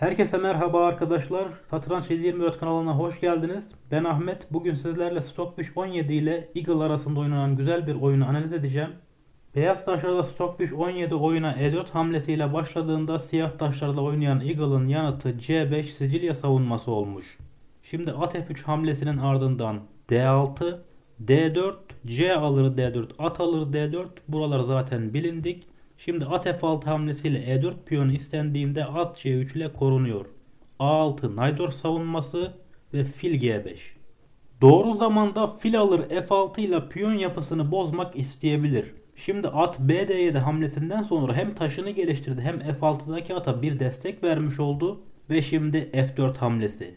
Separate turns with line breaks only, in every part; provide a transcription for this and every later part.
Herkese merhaba arkadaşlar. Satranç 724 kanalına hoş geldiniz. Ben Ahmet. Bugün sizlerle Stockfish 17 ile Eagle arasında oynanan güzel bir oyunu analiz edeceğim. Beyaz taşlarda Stockfish 17 oyuna E4 hamlesiyle başladığında siyah taşlarda oynayan Eagle'ın yanıtı C5 Sicilya savunması olmuş. Şimdi at F3 hamlesinin ardından D6, D4, C alır D4, at alır D4. Buralar zaten bilindik. Şimdi at F6 hamlesiyle E4 piyonu istendiğinde at C3 ile korunuyor. A6 Naydor savunması ve fil G5. Doğru zamanda fil alır F6 ile piyon yapısını bozmak isteyebilir. Şimdi at BD7 hamlesinden sonra hem taşını geliştirdi hem F6'daki ata bir destek vermiş oldu ve şimdi F4 hamlesi.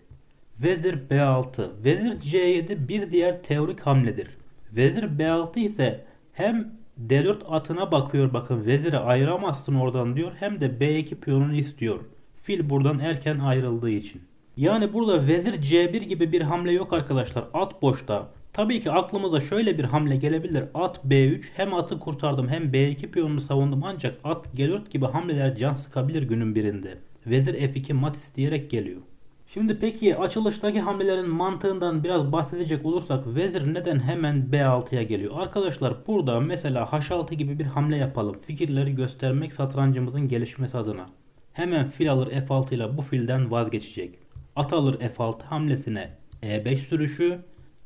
Vezir B6. Vezir C7 bir diğer teorik hamledir. Vezir B6 ise hem D4 atına bakıyor bakın veziri ayıramazsın oradan diyor hem de B2 piyonunu istiyor. Fil buradan erken ayrıldığı için. Yani burada vezir C1 gibi bir hamle yok arkadaşlar. At boşta. Tabii ki aklımıza şöyle bir hamle gelebilir. At B3 hem atı kurtardım hem B2 piyonunu savundum ancak at G4 gibi hamleler can sıkabilir günün birinde. Vezir F2 mat isteyerek geliyor. Şimdi peki açılıştaki hamlelerin mantığından biraz bahsedecek olursak vezir neden hemen B6'ya geliyor? Arkadaşlar burada mesela H6 gibi bir hamle yapalım. Fikirleri göstermek satrancımızın gelişmesi adına. Hemen fil alır F6 ile bu filden vazgeçecek. At alır F6 hamlesine E5 sürüşü.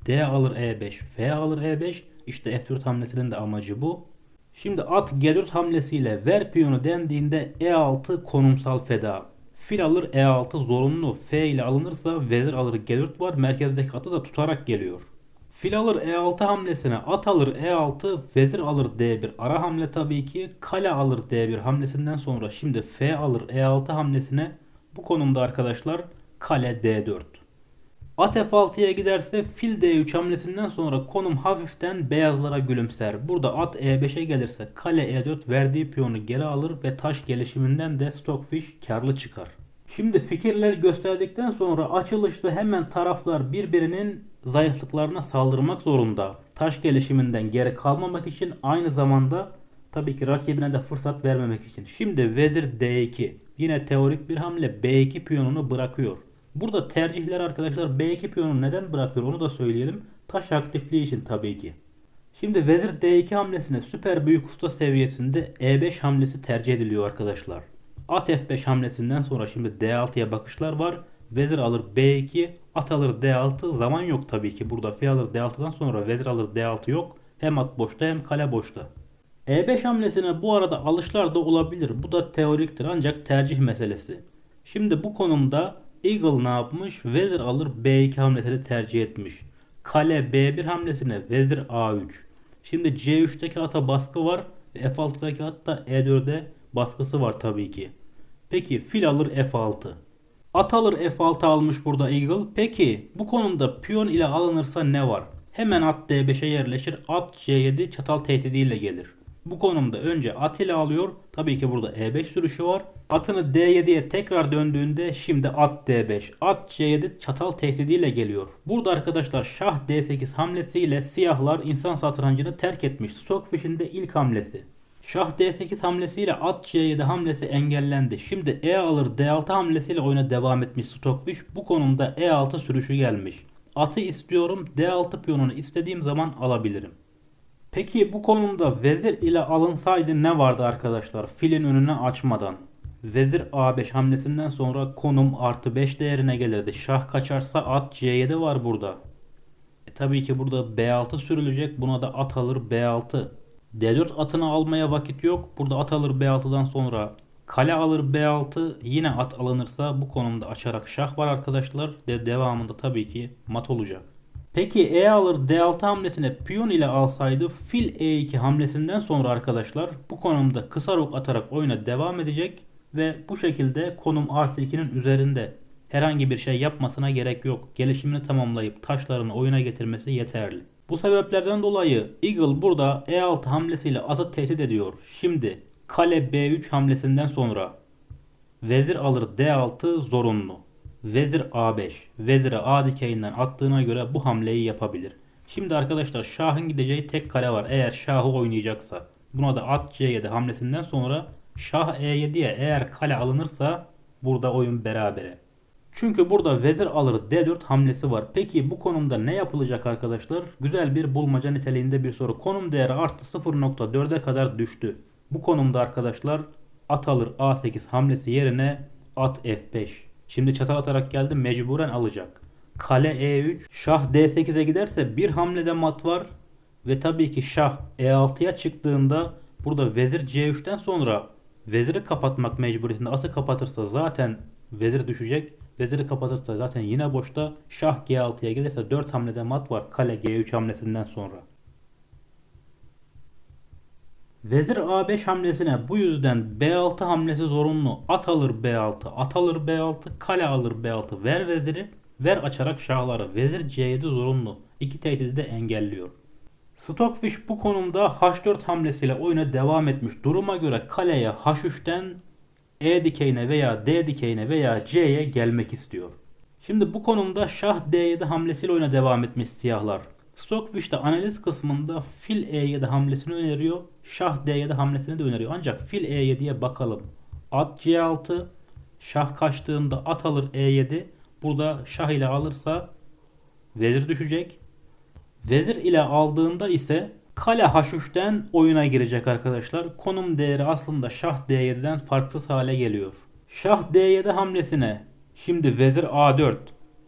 D alır E5, F alır E5. İşte F4 hamlesinin de amacı bu. Şimdi at G4 hamlesiyle ver piyonu dendiğinde E6 konumsal feda. Fil alır E6 zorunlu. F ile alınırsa vezir alır G4 var. Merkezdeki atı da tutarak geliyor. Fil alır E6 hamlesine at alır E6 vezir alır D1 ara hamle tabii ki kale alır D1 hamlesinden sonra şimdi F alır E6 hamlesine bu konumda arkadaşlar kale D4. At F6'ya giderse fil D3 hamlesinden sonra konum hafiften beyazlara gülümser. Burada at E5'e gelirse kale E4 verdiği piyonu geri alır ve taş gelişiminden de Stockfish karlı çıkar. Şimdi fikirler gösterdikten sonra açılışta hemen taraflar birbirinin zayıflıklarına saldırmak zorunda. Taş gelişiminden geri kalmamak için aynı zamanda tabii ki rakibine de fırsat vermemek için. Şimdi vezir D2 yine teorik bir hamle B2 piyonunu bırakıyor. Burada tercihler arkadaşlar B2 piyonunu neden bırakıyor onu da söyleyelim. Taş aktifliği için tabii ki. Şimdi vezir D2 hamlesine süper büyük usta seviyesinde E5 hamlesi tercih ediliyor arkadaşlar. At F5 hamlesinden sonra şimdi D6'ya bakışlar var. Vezir alır B2, at alır D6. Zaman yok tabii ki. Burada fil alır D6'dan sonra vezir alır D6 yok. Hem at boşta hem kale boşta. E5 hamlesine bu arada alışlar da olabilir. Bu da teoriktir ancak tercih meselesi. Şimdi bu konumda Eagle ne yapmış? Vezir alır B2 hamlesini tercih etmiş. Kale B1 hamlesine vezir A3. Şimdi C3'teki ata baskı var ve F6'daki at da E4'e baskısı var tabii ki. Peki fil alır F6. At alır F6 almış burada Eagle. Peki bu konumda piyon ile alınırsa ne var? Hemen at D5'e yerleşir. At C7 çatal tehdidiyle gelir. Bu konumda önce at ile alıyor. Tabii ki burada E5 sürüşü var. Atını D7'ye tekrar döndüğünde şimdi at D5. At C7 çatal tehdidiyle geliyor. Burada arkadaşlar şah D8 hamlesiyle siyahlar insan satrancını terk etmiş. Stockfish'in de ilk hamlesi. Şah D8 hamlesiyle at C7 hamlesi engellendi. Şimdi E alır D6 hamlesiyle oyuna devam etmiş Stockfish. Bu konumda E6 sürüşü gelmiş. Atı istiyorum. D6 piyonunu istediğim zaman alabilirim. Peki bu konumda vezir ile alınsaydı ne vardı arkadaşlar? Filin önüne açmadan. Vezir A5 hamlesinden sonra konum artı 5 değerine gelirdi. Şah kaçarsa at C7 var burada. E tabii ki burada B6 sürülecek. Buna da at alır B6. D4 atını almaya vakit yok. Burada at alır B6'dan sonra kale alır B6. Yine at alınırsa bu konumda açarak şah var arkadaşlar. De devamında tabii ki mat olacak. Peki E alır D6 hamlesine piyon ile alsaydı fil E2 hamlesinden sonra arkadaşlar bu konumda kısa rok atarak oyuna devam edecek ve bu şekilde konum artı 2'nin üzerinde herhangi bir şey yapmasına gerek yok. Gelişimini tamamlayıp taşlarını oyuna getirmesi yeterli. Bu sebeplerden dolayı Eagle burada E6 hamlesiyle atı tehdit ediyor. Şimdi kale B3 hamlesinden sonra vezir alır D6 zorunlu. Vezir A5. Vezire A dikeyinden attığına göre bu hamleyi yapabilir. Şimdi arkadaşlar şahın gideceği tek kale var. Eğer şahı oynayacaksa. Buna da at C7 hamlesinden sonra şah E7'ye eğer kale alınırsa Burada oyun berabere. Çünkü burada vezir alır D4 hamlesi var. Peki bu konumda ne yapılacak arkadaşlar? Güzel bir bulmaca niteliğinde bir soru. Konum değeri artı 0.4'e kadar düştü. Bu konumda arkadaşlar at alır A8 hamlesi yerine at F5. Şimdi çatal atarak geldi mecburen alacak. Kale E3, şah D8'e giderse bir hamlede mat var. Ve tabii ki şah E6'ya çıktığında burada vezir C3'ten sonra veziri kapatmak mecburiyetinde atı kapatırsa zaten vezir düşecek. Veziri kapatırsa zaten yine boşta. Şah G6'ya gelirse 4 hamlede mat var kale G3 hamlesinden sonra. Vezir A5 hamlesine bu yüzden B6 hamlesi zorunlu. At alır B6, at alır B6, kale alır B6. Ver veziri, ver açarak şahları. Vezir C7 zorunlu. İki tehdidi de engelliyor. Stockfish bu konumda H4 hamlesiyle oyuna devam etmiş. Duruma göre kaleye H3'ten E dikeyine veya D dikeyine veya C'ye gelmek istiyor. Şimdi bu konumda şah D7 hamlesiyle oyuna devam etmiş siyahlar. Stockfish'te analiz kısmında fil E7 hamlesini öneriyor. Şah D7 hamlesini de öneriyor. Ancak fil E7'ye bakalım. At C6 şah kaçtığında at alır E7. Burada şah ile alırsa vezir düşecek. Vezir ile aldığında ise kale H3'ten oyuna girecek arkadaşlar. Konum değeri aslında şah D7'den farksız hale geliyor. Şah D7 hamlesine şimdi vezir A4,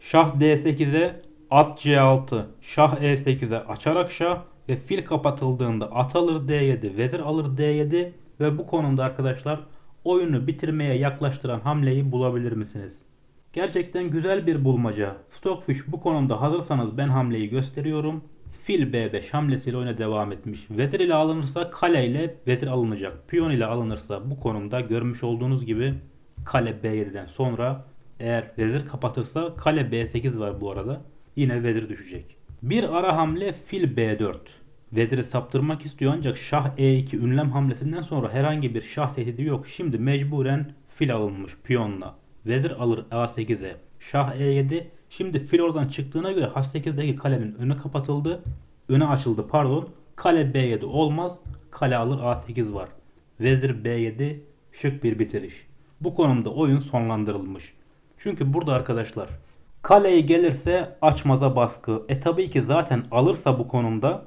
şah D8'e at C6, şah E8'e açarak şah ve fil kapatıldığında at alır D7, vezir alır D7 ve bu konumda arkadaşlar oyunu bitirmeye yaklaştıran hamleyi bulabilir misiniz? Gerçekten güzel bir bulmaca. Stockfish bu konumda hazırsanız ben hamleyi gösteriyorum. Fil B5 hamlesiyle oyuna devam etmiş. Vezir ile alınırsa kale ile vezir alınacak. Piyon ile alınırsa bu konumda görmüş olduğunuz gibi kale B7'den sonra eğer vezir kapatırsa kale B8 var bu arada. Yine vezir düşecek. Bir ara hamle fil B4. Veziri saptırmak istiyor ancak şah E2 ünlem hamlesinden sonra herhangi bir şah tehdidi yok. Şimdi mecburen fil alınmış piyonla. Vezir alır A8'e. Şah E7. Şimdi fil oradan çıktığına göre H8'deki kalenin önü kapatıldı. Öne açıldı pardon. Kale B7 olmaz. Kale alır A8 var. Vezir B7 şık bir bitiriş. Bu konumda oyun sonlandırılmış. Çünkü burada arkadaşlar kaleyi gelirse açmaza baskı. E tabii ki zaten alırsa bu konumda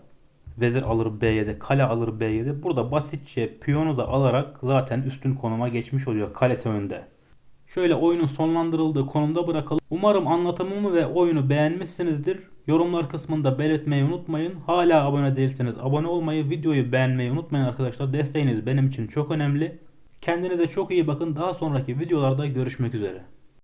vezir alır B7, kale alır B7. Burada basitçe piyonu da alarak zaten üstün konuma geçmiş oluyor kalete önde. Şöyle oyunun sonlandırıldığı konumda bırakalım. Umarım anlatımımı ve oyunu beğenmişsinizdir. Yorumlar kısmında belirtmeyi unutmayın. Hala abone değilseniz abone olmayı, videoyu beğenmeyi unutmayın arkadaşlar. Desteğiniz benim için çok önemli. Kendinize çok iyi bakın. Daha sonraki videolarda görüşmek üzere.